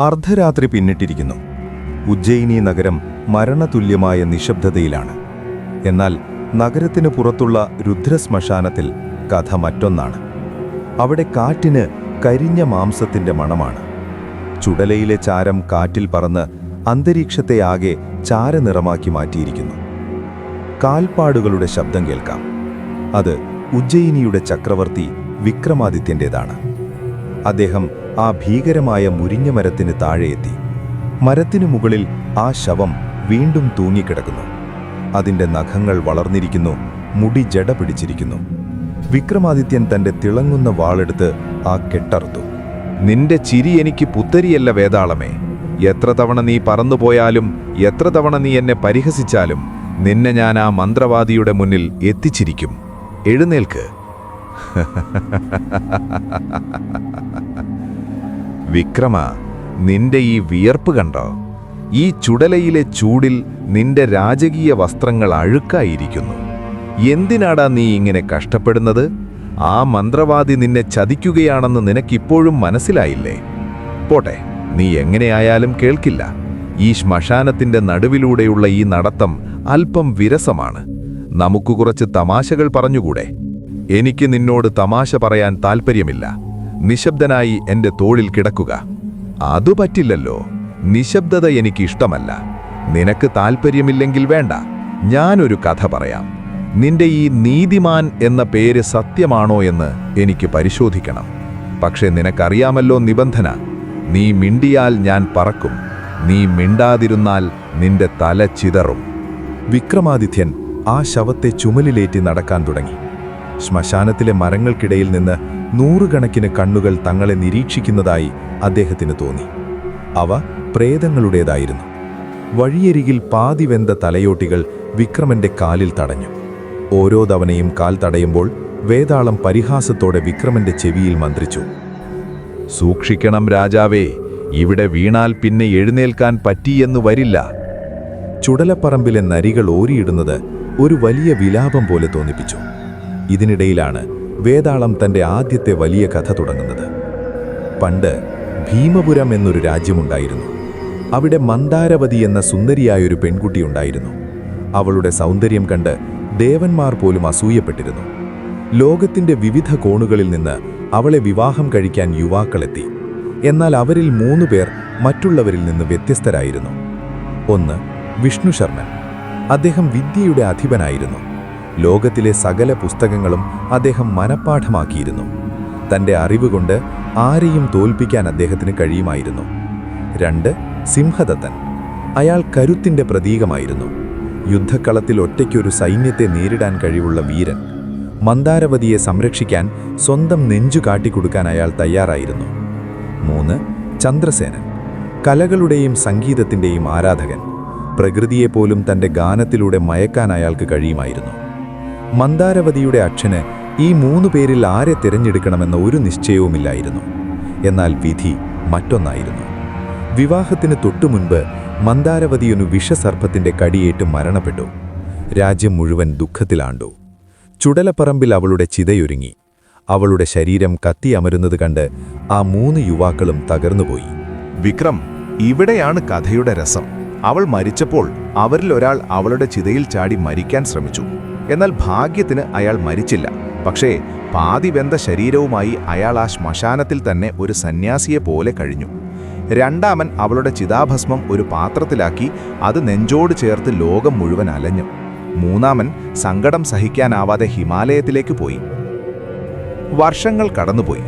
അർദ്ധരാത്രി പിന്നിട്ടിരിക്കുന്നു. ഉജ്ജയിനി നഗരം മരണതുല്യമായ നിശബ്ദതയിലാണ്. എന്നാൽ നഗരത്തിന് പുറത്തുള്ള രുദ്രശ്മശാനത്തിൽ കഥ മറ്റൊന്നാണ്. അവിടെ കാറ്റിന് കരിഞ്ഞ മാംസത്തിന്റെ മണമാണ്. ചുടലയിലെ ചാരം കാറ്റിൽ പറന്ന് അന്തരീക്ഷത്തെ ആകെ ചാരനിറമാക്കി മാറ്റിയിരിക്കുന്നു. കാൽപ്പാടുകളുടെ ശബ്ദം കേൾക്കാം. അത് ഉജ്ജയിനിയുടെ ചക്രവർത്തി വിക്രമാദിത്യന്റേതാണ്. അദ്ദേഹം ആ ഭീകരമായ മുരിഞ്ഞ മരത്തിന് താഴെയെത്തി മരത്തിനു മുകളിൽ ആ ശവം വീണ്ടും തൂങ്ങിക്കിടക്കുന്നു. അതിന്റെ നഖങ്ങൾ വളർന്നിരിക്കുന്നു മുടി ജട പിടിച്ചിരിക്കുന്നു. വിക്രമാദിത്യൻ തന്റെ തിളങ്ങുന്ന വാളെടുത്ത് ആ കെട്ടറുത്തു. നിന്റെ ചിരി എനിക്ക് പുത്തരിയല്ല വേതാളമേ. എത്ര തവണ നീ പറന്നുപോയാലും എത്ര തവണ നീ എന്നെ പരിഹസിച്ചാലും നിന്നെ ഞാൻ ആ മന്ത്രവാദിയുടെ മുന്നിൽ എത്തിച്ചിരിക്കും. എഴുന്നേൽക്ക്. വിക്രമ നിന്റെ ഈ വിയർപ്പ് കണ്ടോ? ഈ ചുടലയിലെ ചൂടിൽ നിന്റെ രാജകീയ വസ്ത്രങ്ങൾ അഴുക്കായിരിക്കുന്നു. എന്തിനാടാ നീ ഇങ്ങനെ കഷ്ടപ്പെടുന്നത്? ആ മന്ത്രവാദി നിന്നെ ചതിക്കുകയാണെന്ന് നിനക്കിപ്പോഴും മനസ്സിലായില്ലേ? പോട്ടെ നീ എങ്ങനെയായാലും കേൾക്കില്ല. ഈ ശ്മശാനത്തിന്റെ നടുവിലൂടെയുള്ള ഈ നടത്തം അല്പം വിരസമാണ്. നമുക്ക് കുറച്ച് തമാശകൾ പറഞ്ഞുകൂടെ? എനിക്ക് നിന്നോട് തമാശ പറയാൻ താൽപ്പര്യമില്ല. നിശബ്ദനായി എന്റെ തോളിൽ കിടക്കുക. അതു പറ്റില്ലല്ലോ. നിശബ്ദത എനിക്ക് ഇഷ്ടമല്ല നിനക്ക് താൽപ്പര്യമില്ലെങ്കിൽ വേണ്ട. ഞാനൊരു കഥ പറയാം. നിന്റെ ഈ നീതിമാൻ എന്ന പേര് സത്യമാണോ എന്ന് എനിക്ക് പരിശോധിക്കണം. പക്ഷെ നിനക്കറിയാമല്ലോ നിബന്ധന. നീ മിണ്ടിയാൽ ഞാൻ പറക്കും. നീ മിണ്ടാതിരുന്നാൽ നിന്റെ തല ചിതറും. വിക്രമാദിത്യൻ ആ ശവത്തെ ചുമലിലേറ്റി നടക്കാൻ തുടങ്ങി. ശ്മശാനത്തിലെ മരങ്ങൾക്കിടയിൽ നിന്ന് നൂറുകണക്കിന് കണ്ണുകൾ തങ്ങളെ നിരീക്ഷിക്കുന്നതായി അദ്ദേഹത്തിന് തോന്നി. അവ പ്രേതങ്ങളുടേതായിരുന്നു. വഴിയരികിൽ പാതിവെന്ത തലയോട്ടികൾ വിക്രമന്റെ കാലിൽ തടഞ്ഞു. ഓരോ തവണയും കാൽ തടയുമ്പോൾ വേതാളം പരിഹാസത്തോടെ വിക്രമന്റെ ചെവിയിൽ മന്ത്രിച്ചു. സൂക്ഷിക്കണം രാജാവേ ഇവിടെ വീണാൽ പിന്നെ എഴുന്നേൽക്കാൻ പറ്റിയെന്നു വരില്ല. ചുടലപ്പറമ്പിലെ നരികൾ ഓരിയിടുന്നത് ഒരു വലിയ വിലാപം പോലെ തോന്നിപ്പിച്ചു. ഇതിനിടയിലാണ് വേതാളം തന്റെ ആദ്യത്തെ വലിയ കഥ തുടങ്ങുന്നത്. പണ്ട് ഭീമപുരം എന്നൊരു രാജ്യമുണ്ടായിരുന്നു. അവിടെ മന്ദാരവതി എന്ന സുന്ദരിയായൊരു പെൺകുട്ടിയുണ്ടായിരുന്നു അവളുടെ സൗന്ദര്യം കണ്ട് ദേവന്മാർ പോലും അസൂയപ്പെട്ടിരുന്നു. ലോകത്തിന്റെ വിവിധ കോണുകളിൽ നിന്ന് അവളെ വിവാഹം കഴിക്കാൻ യുവാക്കളെത്തി. എന്നാൽ അവരിൽ മൂന്നു പേർ മറ്റുള്ളവരിൽ നിന്ന് വ്യത്യസ്തരായിരുന്നു. ഒന്ന് വിഷ്ണു ശർമ്മൻ അദ്ദേഹം വിദ്യയുടെ അധിപനായിരുന്നു. ലോകത്തിലെ സകല പുസ്തകങ്ങളും അദ്ദേഹം മനഃപ്പാഠമാക്കിയിരുന്നു. തന്റെ അറിവുകൊണ്ട് ആരെയും തോൽപ്പിക്കാൻ അദ്ദേഹത്തിന് കഴിയുമായിരുന്നു. രണ്ട് സിംഹദത്തൻ. അയാൾ കരുത്തിന്റെ പ്രതീകമായിരുന്നു. യുദ്ധക്കളത്തിൽ ഒറ്റയ്ക്കൊരു സൈന്യത്തെ നേരിടാൻ കഴിവുള്ള വീരൻ. മന്ദാരവതിയെ സംരക്ഷിക്കാൻ സ്വന്തം നെഞ്ചു കാട്ടിക്കൊടുക്കാൻ അയാൾ തയ്യാറായിരുന്നു. മൂന്ന് ചന്ദ്രസേനൻ. കലകളുടെയും സംഗീതത്തിന്റെയും ആരാധകൻ. പ്രകൃതിയെപ്പോലും തന്റെ ഗാനത്തിലൂടെ മയക്കാൻ അയാൾക്ക് കഴിയുമായിരുന്നു. മന്ദാരവതിയുടെ അച്ഛന് ഈ മൂന്നു പേരിൽ ആരെ തിരഞ്ഞെടുക്കണമെന്ന ഒരു നിശ്ചയവുമില്ലായിരുന്നു. എന്നാൽ വിധി മറ്റൊന്നായിരുന്നു. വിവാഹത്തിന് തൊട്ടുമുൻപ് മന്ദാരവതിയൊരു വിഷസർപ്പത്തിന്റെ കടിയേറ്റ് മരണപ്പെട്ടു. രാജ്യം മുഴുവൻ ദുഃഖത്തിലാണ്ടു. ചുടലപ്പറമ്പിൽ അവളുടെ ചിതയൊരുങ്ങി. അവളുടെ ശരീരം കത്തിയമരുന്നത് കണ്ട് ആ മൂന്ന് യുവാക്കളും തകർന്നുപോയി. വിക്രം ഇവിടെയാണ് കഥയുടെ രസം. അവൾ മരിച്ചപ്പോൾ അവരിലൊരാൾ അവളുടെ ചിതയിൽ ചാടി മരിക്കാൻ ശ്രമിച്ചു. എന്നാൽ ഭാഗ്യത്തിന് അയാൾ മരിച്ചില്ല. പക്ഷേ പാതി വെന്ത ശരീരവുമായി അയാൾ ആ ശ്മശാനത്തിൽ തന്നെ ഒരു സന്യാസിയെ പോലെ കഴിഞ്ഞു. രണ്ടാമൻ അവളുടെ ചിതാഭസ്മം ഒരു പാത്രത്തിലാക്കി അത് നെഞ്ചോട് ചേർത്ത് ലോകം മുഴുവൻ അലഞ്ഞു. മൂന്നാമൻ സങ്കടം സഹിക്കാനാവാതെ ഹിമാലയത്തിലേക്ക് പോയി. വർഷങ്ങൾ കടന്നുപോയി.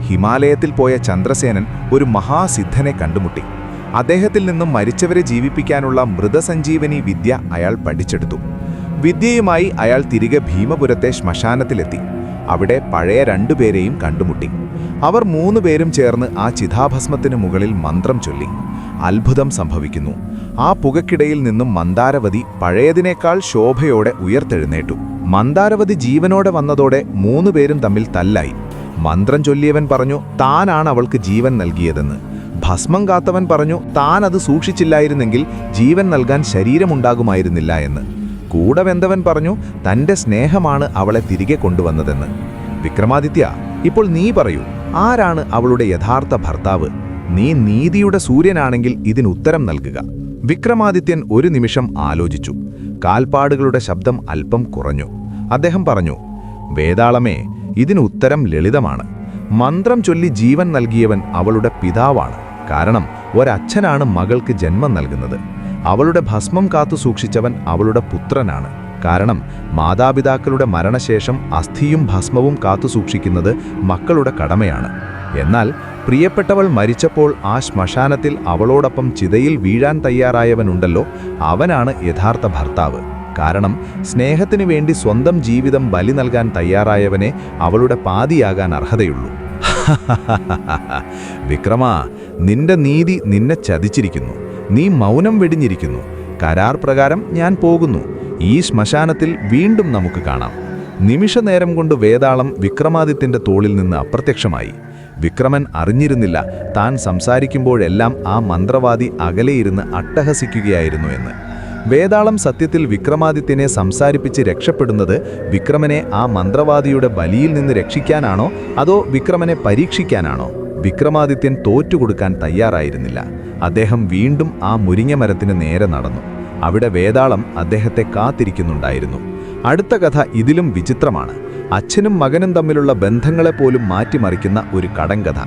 ഹിമാലയത്തിൽ പോയ ചന്ദ്രസേനൻ ഒരു മഹാസിദ്ധനെ കണ്ടുമുട്ടി. അദ്ദേഹത്തിൽ നിന്നും മരിച്ചവരെ ജീവിപ്പിക്കാനുള്ള മൃതസഞ്ജീവനി വിദ്യ അയാൾ പഠിച്ചെടുത്തു. വിദ്യയുമായി അയാൾ തിരികെ ഭീമപുരത്തെ ശ്മശാനത്തിലെത്തി. അവിടെ പഴയ രണ്ടുപേരെയും കണ്ടുമുട്ടി. അവർ മൂന്നുപേരും ചേർന്ന് ആ ചിതാഭസ്മത്തിനു മുകളിൽ മന്ത്രം ചൊല്ലി. അത്ഭുതം സംഭവിക്കുന്നു. ആ പുകക്കിടയിൽ നിന്നും മന്ദാരവതി പഴയതിനേക്കാൾ ശോഭയോടെ ഉയർത്തെഴുന്നേറ്റു. മന്ദാരവതി ജീവനോടെ വന്നതോടെ മൂന്നുപേരും തമ്മിൽ തല്ലായി. മന്ത്രം ചൊല്ലിയവൻ പറഞ്ഞു താനാണ് അവൾക്ക് ജീവൻ നൽകിയതെന്ന്. ഭസ്മം കാത്തവൻ പറഞ്ഞു താൻ അത് സൂക്ഷിച്ചില്ലായിരുന്നെങ്കിൽ ജീവൻ നൽകാൻ ശരീരമുണ്ടാകുമായിരുന്നില്ല എന്ന്. കൂടെ വെന്തവൻ പറഞ്ഞു തന്റെ സ്നേഹമാണ് അവളെ തിരികെ കൊണ്ടുവന്നതെന്ന്. വിക്രമാദിത്യ ഇപ്പോൾ നീ പറയൂ ആരാണ് അവളുടെ യഥാർത്ഥ ഭർത്താവ്? നീ നീതിയുടെ സൂര്യനാണെങ്കിൽ ഇതിനുത്തരം നൽകുക. വിക്രമാദിത്യൻ ഒരു നിമിഷം ആലോചിച്ചു. കാൽപ്പാടുകളുടെ ശബ്ദം അല്പം കുറഞ്ഞു. അദ്ദേഹം പറഞ്ഞു വേതാളമേ ഇതിനുത്തരം ലളിതമാണ്. മന്ത്രം ചൊല്ലി ജീവൻ നൽകിയവൻ അവളുടെ പിതാവാണ്. കാരണം ഒരച്ഛനാണ് മകൾക്ക് ജന്മം നൽകുന്നത്. അവളുടെ ഭസ്മം കാത്തു സൂക്ഷിച്ചവൻ അവളുടെ പുത്രനാണ്. കാരണം മാതാപിതാക്കളുടെ മരണശേഷം അസ്ഥിയും ഭസ്മവും കാത്തു സൂക്ഷിക്കുന്നത് മക്കളുടെ കടമയാണ്. എന്നാൽ പ്രിയപ്പെട്ടവൾ മരിച്ചപ്പോൾ ആ ശ്മശാനത്തിൽ അവളോടൊപ്പം ചിതയിൽ വീഴാൻ തയ്യാറായവനുണ്ടല്ലോ അവനാണ് യഥാർത്ഥ ഭർത്താവ്. കാരണം സ്നേഹത്തിനു വേണ്ടി സ്വന്തം ജീവിതം ബലി നൽകാൻ തയ്യാറായവനെ അവളുടെ പാതിയാകാൻ അർഹതയുള്ളൂ. വിക്രമാ നിന്റെ നീതി നിന്നെ ചതിച്ചിരിക്കുന്നു. നീ മൗനം വെടിഞ്ഞിരിക്കുന്നു. കരാർ പ്രകാരം ഞാൻ പോകുന്നു. ഈ ശ്മശാനത്തിൽ വീണ്ടും നമുക്ക് കാണാം. നിമിഷനേരം കൊണ്ട് വേതാളം വിക്രമാദിത്യന്റെ തോളിൽ നിന്ന് അപ്രത്യക്ഷമായി. വിക്രമൻ അറിഞ്ഞിരുന്നില്ല താൻ സംസാരിക്കുമ്പോഴെല്ലാം ആ മന്ത്രവാദി അകലെയിരുന്ന് അട്ടഹസിക്കുകയായിരുന്നു എന്ന്. വേതാളം സത്യത്തിൽ വിക്രമാദിത്യനെ സംസാരിപ്പിച്ച് രക്ഷപ്പെടുന്നത് വിക്രമനെ ആ മന്ത്രവാദിയുടെ ബലിയിൽ നിന്ന് രക്ഷിക്കാനാണോ അതോ വിക്രമനെ പരീക്ഷിക്കാനാണോ? വിക്രമാദിത്യൻ തോറ്റുകൊടുക്കാൻ തയ്യാറായിരുന്നില്ല. അദ്ദേഹം വീണ്ടും ആ മുരിങ്ങമരത്തിന് നേരെ നടന്നു. അവിടെ വേതാളം അദ്ദേഹത്തെ കാത്തിരിക്കുന്നുണ്ടായിരുന്നു. അടുത്ത കഥ ഇതിലും വിചിത്രമാണ്. അച്ഛനും മകനും തമ്മിലുള്ള ബന്ധങ്ങളെപ്പോലും മാറ്റിമറിക്കുന്ന ഒരു കടങ്കഥ.